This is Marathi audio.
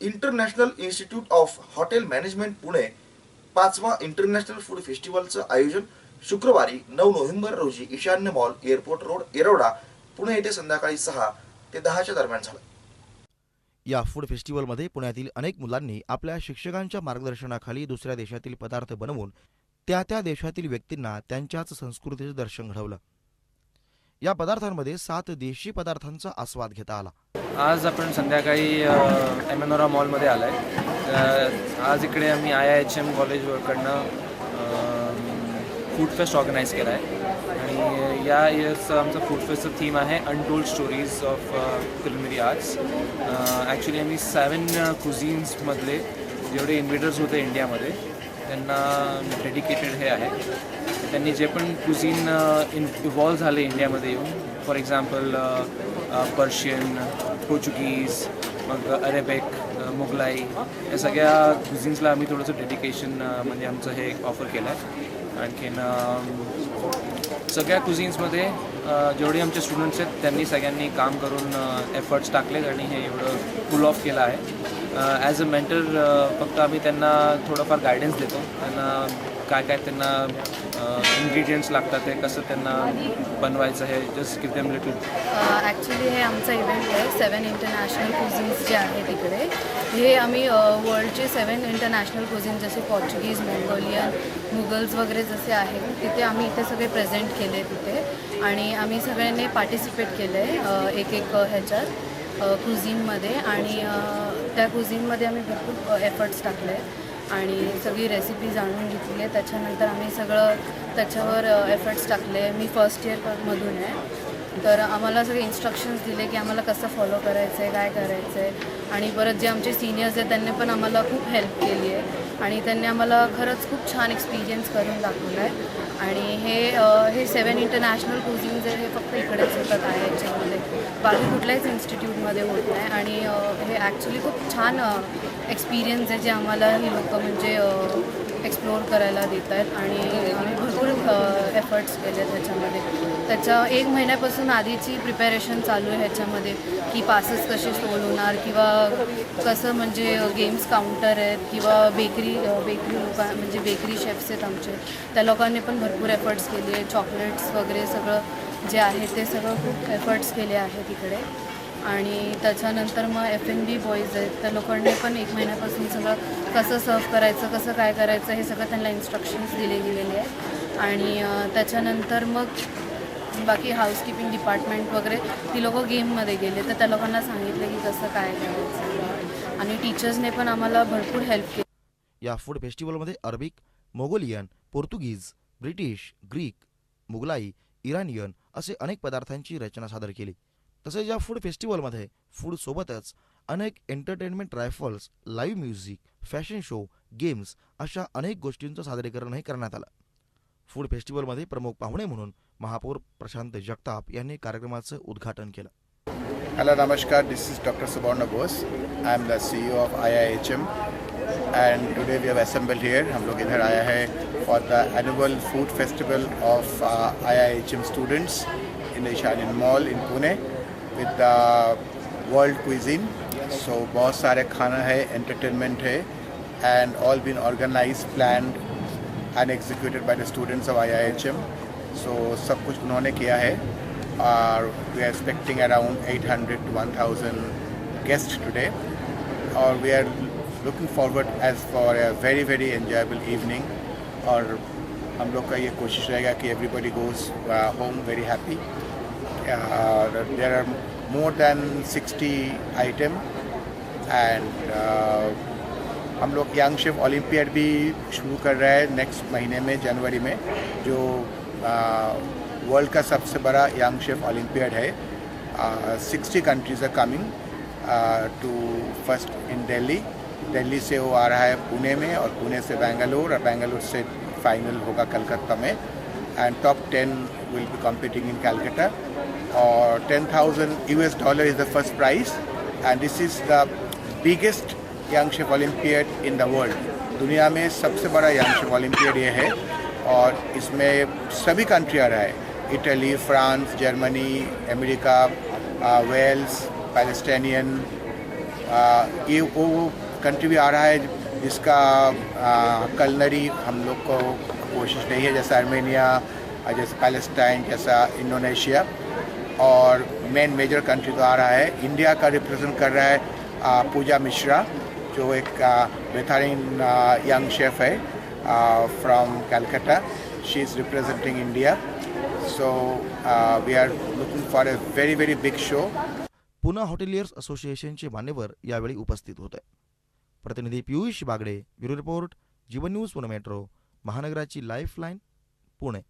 International institute of hotel management Pune पाचवा इंटरनॅशनल फूड फेस्टिवलचं आयोजन शुक्रवारी नऊ नोव्हेंबर रोजी Ishanya mall airport road Yerwada Pune येथे संध्याकाळी सहा ते दहाच्या दरम्यान झालं. या फूड फेस्टिवलमध्ये पुण्यातील अनेक मुलांनी आपल्या शिक्षकांच्या मार्गदर्शनाखाली दुसऱ्या देशातील पदार्थ बनवून त्या त्या देशातील व्यक्तींना त्यांच्याच संस्कृतीचं दर्शन घडवलं. या पदार्थांमध्ये सात देशी पदार्थांचा आस्वाद घेता आला. आज आपण संध्याकाळी एमेनोरा मॉलमध्ये आलो आहे आज इकडे आम्ही आय आय एच एम कॉलेजकडनं फूड फेस्ट ऑर्गनाईज केला आहे आणि या इयर्सचं आमचं फूड फेस्टचं थीम आहे untold stories of culinary arts actually आम्ही सेवन कुझिन्समधले जेवढे इन्व्हेटर्स होते इंडियामध्ये त्यांना डेडिकेटेड हे आहे. त्यांनी जे पण कुझिन इन इव्हॉल्व झाले इंडियामध्ये येऊन फॉर एक्झाम्पल पर्शियन पोर्चुगीज मग अरेबिक मोगलाई या सगळ्या कुझिन्सला आम्ही थोडंसं डेडिकेशन म्हणजे आमचं हे ऑफर केलं आहे आणखीन सगळ्या कुझिन्समध्ये जेवढे आमचे स्टुडंट्स आहेत त्यांनी सगळ्यांनी काम करून एफर्ट्स टाकलेत आणि हे एवढं पुल ऑफ केलं आहे. ॲज अ मेंटर फक्त आम्ही त्यांना थोडंफार गायडन्स देतो. त्यांना काय काय त्यांना इन्ग्रेडियंट्स लागतात ते कसं त्यांना बनवायचं आहे just give them little actually हे आमचा इव्हेंट आहे सेवन इंटरनॅशनल कुझिन्स जे आहे तिकडे. हे आम्ही वर्ल्डचे सेवन इंटरनॅशनल कुझिन जसे पोर्चुगीज मंगोलियन मुगल्स वगैरे जसे आहेत तिथे आम्ही इथे सगळे प्रेझेंट केले तिथे. आणि आम्ही सगळ्यांनी पार्टिसिपेट केलं आहे एक एक ह्याच्यात कुझिनमध्ये आणि त्या कुझिनमध्ये आम्ही भरपूर एफर्ट्स टाकले. आणि सगळी रेसिपी जाणून घेतली आहे. त्याच्यानंतर आम्ही सगळं त्याच्यावर एफर्ट्स टाकले. मी फर्स्ट इयरमधून आहे. तर आम्हाला सगळे इन्स्ट्रक्शन्स दिले की आम्हाला कसं फॉलो करायचं आहे काय करायचं आहे आणि परत जे आमचे सिनियर्स आहेत त्यांनी पण आम्हाला खूप हेल्प केली आहे. आणि त्यांनी आम्हाला खरंच खूप छान एक्सपिरियन्स करून दाखवला आहे. आणि हे हे सेवन इंटरनॅशनल कुझिन्स आहे हे फक्त इकडेच होतात आहे याच्यामध्ये. बाकी कुठल्याच इन्स्टिट्यूटमध्ये होत नाही. आणि हे ॲक्च्युली खूप छान एक्सपिरियन्स आहे जे आम्हाला ही लोकं म्हणजे एक्सप्लोअर करायला देत आहेत. आणि आम्ही भरपूर एफर्ट्स केले त्याच्यामध्ये त्याच्या एक महिन्यापासून आधीची प्रिपॅरेशन चालू आहे ह्याच्यामध्ये की पासेस कसे सोल होणार किंवा कसं म्हणजे गेम्स काउंटर आहेत किंवा बेकरी बेकरी लोक म्हणजे बेकरी शेफ्स आहेत आमचे. त्या लोकांनी पण भरपूर एफर्ट्स केले आहे. चॉकलेट्स वगैरे सगळं जे आहे ते सगळं खूप एफर्ट्स केले आहेत इकडे. आणि त्याच्यानंतर मग एफ एन बी बॉईज आहेत त्या लोकांनी पण एक महिन्यापासून सगळं कसं सर्व करायचं कसं काय करायचं हे सगळं त्यांना इन्स्ट्रक्शन्स दिले गेलेले आहे आणि त्याच्यानंतर मग बाकी हाऊसकीपिंग डिपार्टमेंट वगैरे ती लोकं गेममध्ये गेले. तर त्या लोकांना सांगितलं की कसं काय करायचं. आणि टीचर्सने पण आम्हाला भरपूर हेल्प केली. या फूड फेस्टिवलमध्ये Arabic Mongolian Portuguese British Greek Mughlai Iranian असे अनेक पदार्थांची रचना सादर केली तसेच या फूड फेस्टिवलमध्ये फूड सोबतच अनेक entertainment raffles live music fashion show games अशा अनेक गोष्टींचं सादरीकरणही करण्यात आलं फूड फेस्टिवलमध्ये प्रमुख पाहुणे म्हणून महापौर प्रशांत जगताप यांनी कार्यक्रमाचं उद्घाटन केलं Hello, Namaskar. This is Dr. Subarna Bose. I of the CEO H M and today we have assemble here. हम लोग इधर आया है for the annual food festival of uh, IIHM students in the Ishanin Mall in Pune with the world cuisine. So बहुत सारे खाना है, entertainment है, and all been organized, planned, and executed by the students of IIHM. So सब कुछ उन्होंने किया है और we are expecting around 800 to 1000 guests today और we are looking forward as for a very very enjoyable evening और हम लोग का ये कोशिश रहेगा कि everybody goes home very happy uh, there are more than 60 item and uh, हम लोग यंग शेफ ओलंपियाड भी शुरू कर रहे हैं नेक्स्ट महीने में जनवरी में जो वर्ल्ड का सबसे बड़ा यंग शेफ ओलंपियाड है. Sixty countries are coming to first in Delhi Delhi से वो आ रहा है पुणे में और पुणे से बेंगलोर और बेंगलोर से फाइनल होगा कलकत्ता में। And top ten will be competing in Calcutta और ten thousand U S dollar is the first prize and this is the biggest young chef olympiad in the world दुनिया में सबसे बड़ा यंग शेफ ओलंपियड ये है। और इसमें सभी कंट्री आ रहा है। Italy France Germany America Wales Palestinian आ, ये वो कंट्री भी आ रहा है जिसका कलनरी हम लोग को कोशिश नहीं है जैसा आर्मेनिया जैसे पैलेस्टाइन जैसा इंडोनेशिया और मेन मेजर कंट्री तो आ रहा है। इंडिया का रिप्रेजेंट कर रहा है आ, पूजा मिश्रा जो एक बेहतरीन यंग शेफ है from Calcutta she is representing India so we are looking for a very very big show Pune hoteliers असोसिएशनचे मान्यवर यावेळी उपस्थित होते. प्रतिनिधी Piyush Bagde bureau report Jeevan news Pune metro महानगराची lifeline Pune.